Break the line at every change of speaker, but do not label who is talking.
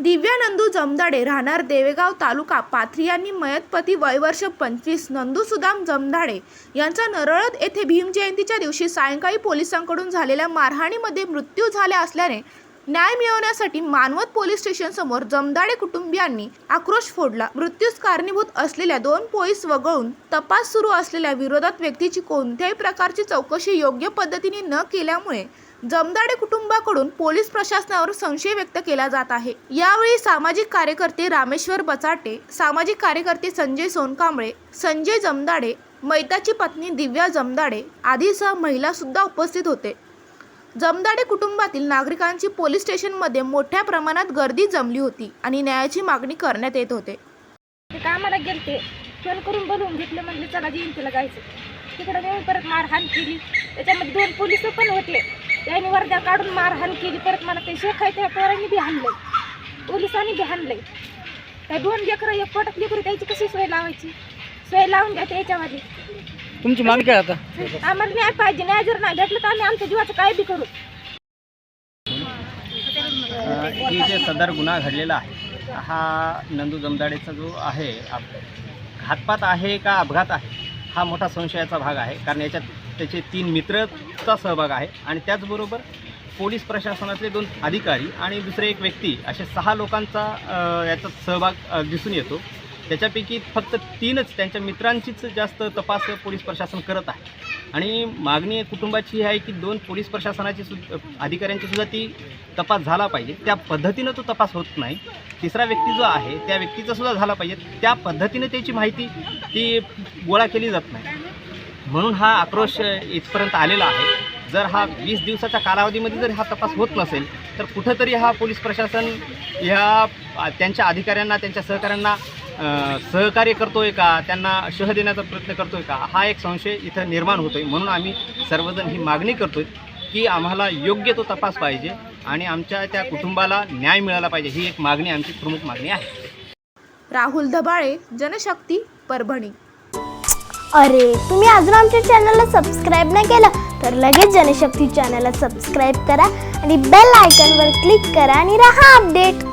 दिव्या नंदू जमदाडे राहणार देवेगाव तालुका पाथरी यांनी मयतपती वयवर्ष पंचवीस नंदू सुदाम जमदाडे यांचा नरळद येथे भीमजयंतीच्या दिवशी सायंकाळी पोलिसांकडून झालेल्या मारहाणीमध्ये मृत्यू झाला असल्याने न्याय मिळवण्यासाठी मानवत पोलीस स्टेशन समोर जमदाडे कुटुंबियांनी आक्रोश फोडला. मृत्यूस कारणीभूत असलेल्या दोन पोलीस वगळून तपास सुरू असलेल्या विरोधात व्यक्तीची कोणत्याही प्रकारची चौकशी योग्य पद्धतीने न केल्यामुळे जमदाडे कुटुंबाकडून पोलीस प्रशासनावर संशय व्यक्त केला जात आहे. यावेळी सामाजिक कार्यकर्ते रामेश्वर बचाटे सामाजिक कार्यकर्ते संजय सोनकांबळे संजय जमदाडे मैताची पत्नी दिव्या जमदाडे आदीसह महिला सुद्धा उपस्थित होते. जमदाडे कुटुंबातील नागरिकांची पोलीस स्टेशनमध्ये मोठ्या प्रमाणात गर्दी जमली होती आणि न्यायाची मागणी करण्यात येत होते.
ते कामाला गेलते. फोन करून बोलवून घेतलं म्हणले चला जयंतीला जायचं. तिकडे नेऊन परत मारहाण केली. त्याच्यामध्ये दोन पोलीस पण होते. त्यांनी वर्ध्या काढून मारहाण केली. परत मला ते शेख आहे त्या पोरांनी बी हाणलंय. पोलिसांनी बी हाणलंय. त्या दोन लेकरं एक पोटात लेकरं त्याची कशी सोय लावायची? सोय लावून द्या त्याच्यामध्ये.
तुमची मागणी काय आता?
आम्हाला न्याय पाहिजे न्याय जर नाही भेटलं तर आम्ही आमच्या जीवाचं काय बी करू.
ही जे सदर गुन्हा घडलेला आहे हा नंदू जमदाडेचा जो आहे आप- घातपात आहे का अपघात आहे हा मोठा संशयाचा भाग आहे कारण याच्यात त्याचे तीन मित्रचा सहभाग आहे आणि त्याचबरोबर पोलीस प्रशासनातले दोन अधिकारी आणि दुसरे एक व्यक्ती असे सहा लोकांचा याच्यात सहभाग दिसून येतो. त्याच्यापैकी फक्त तीनच त्यांच्या मित्रांचीच जास्त तपास पोलीस प्रशासन करत आहे. आणि मागणी कुटुंबाची ही आहे की दोन पोलीस प्रशासनाची सुद्धा अधिकाऱ्यांची सुद्धा ती तपास झाला पाहिजे. त्या पद्धतीनं तो तपास होत नाही. तिसरा व्यक्ती जो आहे त्या व्यक्तीचा सुद्धा झाला पाहिजे. त्या पद्धतीने त्याची माहिती ती गोळा केली जात नाही. म्हणून हा आक्रोश इथपर्यंत आलेला आहे. जर हा वीस दिवसाच्या कालावधीमध्ये जर हा तपास होत नसेल तर कुठंतरी हा पोलीस प्रशासन ह्या त्यांच्या अधिकाऱ्यांना त्यांच्या सहकाऱ्यांना सहकार्य करतोय का? त्यांना शह देण्याचा प्रयत्न करतोय का? हा एक संशय इथं निर्माण होतोय. म्हणून आम्ही सर्वजण ही मागणी करतोय की आम्हाला योग्य तो तपास पाहिजे आणि आमच्या त्या कुटुंबाला न्याय मिळाला पाहिजे. ही एक मागणी आमची प्रमुख मागणी आहे.
राहुल धबाळे जनशक्ती परभणी.
अरे तुम्ही अजून आमच्या चॅनलला सबस्क्राईब नाही केलं? तर लगेच जनशक्ती चॅनलला सबस्क्राईब करा आणि बेल आयकॉनवर क्लिक करा आणि राहा अपडेट.